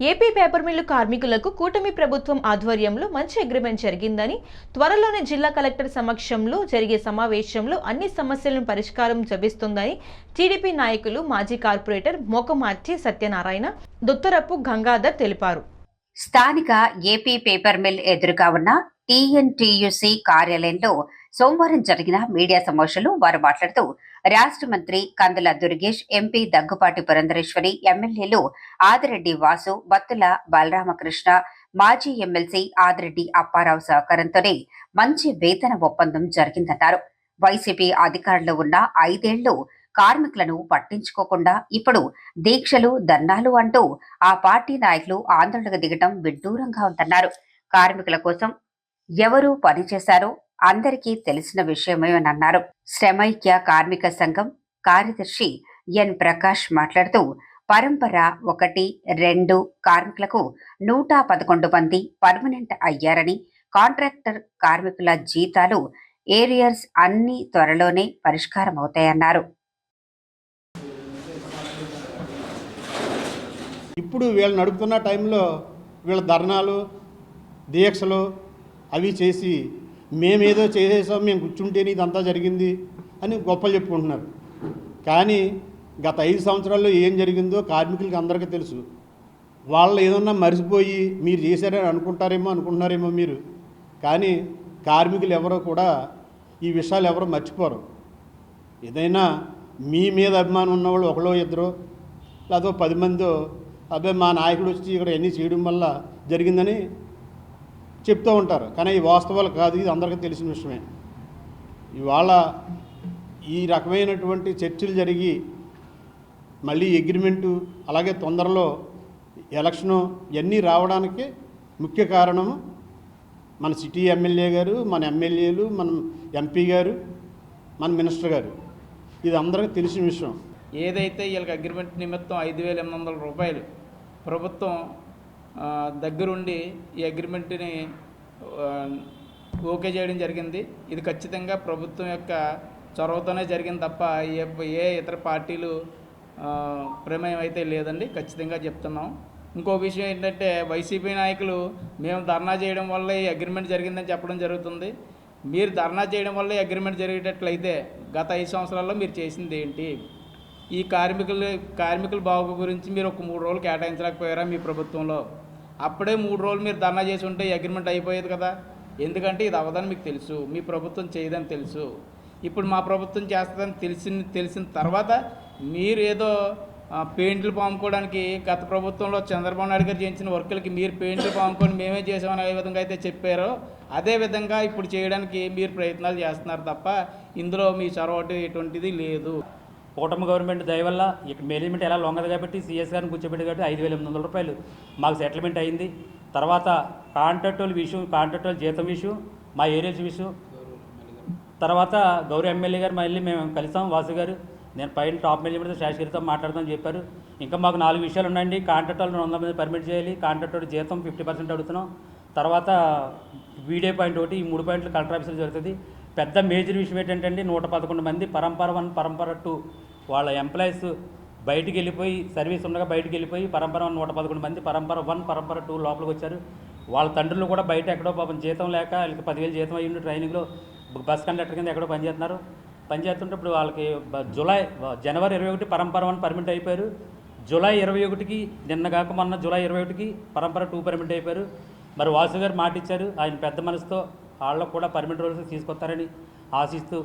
AP paper mill కార్మికులకు కూటమి ప్రభుత్వం ఆధ్వర్యంలో మంచి అగ్రిమెంట్ జరిగిందని త్వరలోనే జిల్లా కలెక్టర్ సమక్షంలో జరిగే సమావేశంలో అన్ని సమస్యలను పరిష్కారం జపిస్తుందని టీడీపీ నాయకులు మాజీ కార్పొరేటర్ మోకమార్చి సత్యనారాయణ దుత్తరపు గంగాధర్ తెలిపారు. స్థానిక ఏపీ పేపర్ మిల్ ఎదురుగా ఉన్న టీఎన్టీయుసి కార్యాలయంలో సోమవారం జరిగిన మీడియా సమావేశంలో వారు మాట్లాడుతూ రాష్ట్ర మంత్రి కందుల దుర్గేష్ ఎంపీ దగ్గుపాటి పురంధరేశ్వరి ఎమ్మెల్యేలు ఆదిరెడ్డి వాసు బత్తుల బలరామకృష్ణ మాజీ ఎమ్మెల్సీ ఆదిరెడ్డి అప్పారావు సహకారంతోనే మంచి వేతన ఒప్పందం జరిగిందన్నారు. వైసీపీ అధికారంలో ఉన్న ఐదేళ్ళు కార్మికులను పట్టించుకోకుండా ఇప్పుడు దీక్షలు ధర్నాలు అంటూ ఆ పార్టీ నాయకులు ఆందోళనకు దిగటం విడ్డూరంగా ఉందన్నారు. కార్మికుల కోసం ఎవరు పనిచేశారో అందరికీ తెలిసిన విషయమేనన్నారు శ్రమైక్య కార్మిక సంఘం కార్యదర్శి ఎన్. ప్రకాష్ మాట్లాడుతూ పరంపర ఒకటి రెండు కార్మికులకు నూట పదకొండు మంది పర్మనెంట్ అయ్యారని కాంట్రాక్టర్ కార్మికుల జీతాలు ఏరియర్స్ అన్ని త్వరలోనే పరిష్కారం అవుతాయన్నారు. ఇప్పుడు వీళ్ళు నడుపుతున్న టైంలో వీళ్ళ ధర్నాలు దీక్షలు అవి చేసి మేమేదో చేసేసాం మేము కూర్చుంటేనే ఇదంతా జరిగింది అని గొప్పలు చెప్పుకుంటున్నారు. కానీ గత ఐదు సంవత్సరాల్లో ఏం జరిగిందో కార్మికులకి అందరికీ తెలుసు. వాళ్ళు ఏదన్నా మర్చిపోయి మీరు చేశారని అనుకుంటారేమో అనుకుంటున్నారేమో మీరు. కానీ కార్మికులు ఎవరో కూడా ఈ విషయాలు ఎవరో మర్చిపోరు. ఏదైనా మీ మీద అభిమానం ఉన్నవాళ్ళు ఒకలో ఇద్దరు లేదో పది మందో అబ్బాయి మా నాయకుడు వచ్చి ఇక్కడ ఎన్ని చేయడం వల్ల జరిగిందని చెప్తూ ఉంటారు. కానీ ఈ వాస్తవాలు కాదు ఇది అందరికీ తెలిసిన విషయమే. ఇవాళ ఈ రకమైనటువంటి చర్చలు జరిగి మళ్ళీ అగ్రిమెంటు అలాగే తొందరలో ఎలక్షను ఇవన్నీ రావడానికి ముఖ్య కారణము మన సిటీ ఎమ్మెల్యే గారు మన ఎమ్మెల్యేలు మన ఎంపీ గారు మన మినిస్టర్ గారు. ఇది అందరికీ తెలిసిన విషయం. ఏదైతే వీళ్ళకి అగ్రిమెంట్ నిమిత్తం ఐదు వేల ఎనిమిది వందల రూపాయలు ప్రభుత్వం దగ్గరుండి ఈ అగ్రిమెంట్ని ఓకే చేయడం జరిగింది. ఇది ఖచ్చితంగా ప్రభుత్వం యొక్క చొరవతోనే జరిగింది తప్ప ఏ ఏ ఇతర పార్టీలు ప్రమేయం అయితే లేదండి. ఖచ్చితంగా చెప్తున్నాం. ఇంకో విషయం ఏంటంటే వైసీపీ నాయకులు మేము ధర్నా చేయడం వల్ల ఈ అగ్రిమెంట్ జరిగిందని చెప్పడం జరుగుతుంది. మీరు ధర్నా చేయడం వల్ల ఈ అగ్రిమెంట్ జరిగేటట్లయితే గత ఐదు సంవత్సరాల్లో మీరు చేసింది ఏంటి? ఈ కార్మికులు కార్మికుల బాగు గురించి మీరు ఒక మూడు రోజులు కేటాయించలేకపోయారా మీ ప్రభుత్వంలో? అప్పుడే మూడు రోజులు మీరు ధర్నా చేసి ఉంటే ఈ అగ్రిమెంట్ అయిపోయేది కదా. ఎందుకంటే ఇది అవ్వదని మీకు తెలుసు. మీ ప్రభుత్వం చేయదని తెలుసు. ఇప్పుడు మా ప్రభుత్వం చేస్తుందని తెలిసిన తెలిసిన తర్వాత మీరు ఏదో పెయింట్లు పాముకోవడానికి గత ప్రభుత్వంలో చంద్రబాబు నాయుడు గారు చేయించిన వర్కులకి మీరు పెయింట్లు పాముకొని మేమే చేసామని ఏ విధంగా అయితే చెప్పారో అదే విధంగా ఇప్పుడు చేయడానికి మీరు ప్రయత్నాలు చేస్తున్నారు తప్ప ఇందులో మీ చొరవ ఎటువంటిది లేదు. కూటమి గవర్నమెంట్ దయ వల్ల ఇక్కడ మేనేజ్మెంట్ ఎలా లొంగదు కాబట్టి సీఎస్ గారిని కూర్చోబెట్టి కాబట్టి ఐదు వేల ఎనిమిది వందల రూపాయలు మాకు సెటిల్మెంట్ అయింది. తర్వాత కాంట్రాక్టుల విషయం కాంట్రాక్టుల జీతం విషయం మా ఏరియాస్ విషయం తర్వాత గౌరీ ఎమ్మెల్యే గారు మళ్ళీ మేము కలిసాం వాసు గారు. నేను పైన టాప్ మేనేజ్మెంట్ శాసగిరితో మాట్లాడదామని చెప్పారు. ఇంకా మాకు నాలుగు విషయాలు ఉన్నాయండి. కాంట్రాక్టర్లు వాళ్ళు వంద మంది పర్మిట్ చేయాలి. కాంట్రాక్టర్ జీతం ఫిఫ్టీ పర్సెంట్ అడుగుతున్నాం. తర్వాత వీడియో పాయింట్ ఒకటి ఈ మూడు పాయింట్లు కలెక్టర్ ఆఫీసులు జరుగుతుంది. పెద్ద మేజర్ విషయం ఏంటంటే నూట పదకొండు మంది పరంపర వన్ పరంపర టూ వాళ్ళ ఎంప్లాయీస్ బయటికి వెళ్ళిపోయి సర్వీస్ ఉండగా బయటికి వెళ్ళిపోయి పరంపర వన్ నూట పదకొండు మంది పరంపర వన్ పరంపర టూ లోపలికి వచ్చారు. వాళ్ళ తండ్రులు కూడా బయట ఎక్కడో పాపం జీతం లేక వాళ్ళకి పదివేలు జీతం అయ్యింది ట్రైనింగ్లో. బస్ కండక్టర్ కింద ఎక్కడో పనిచేస్తున్నారు. పనిచేస్తుంటే ఇప్పుడు వాళ్ళకి జులై జూలై జనవరి ఇరవై ఒకటి పరంపర వన్ పర్మిట్ అయిపోయారు. జూలై ఇరవై ఒకటికి నిన్న కాక మొన్న జూలై ఇరవై ఒకటికి పరంపర టూ పర్మిట్ అయిపోయారు. మరి వాసు గారు మాట ఇచ్చారు ఆయన పెద్ద మనసుతో వాళ్ళకు కూడా పర్మిట్ రూల్స్ తీసుకొస్తారని ఆశిస్తూ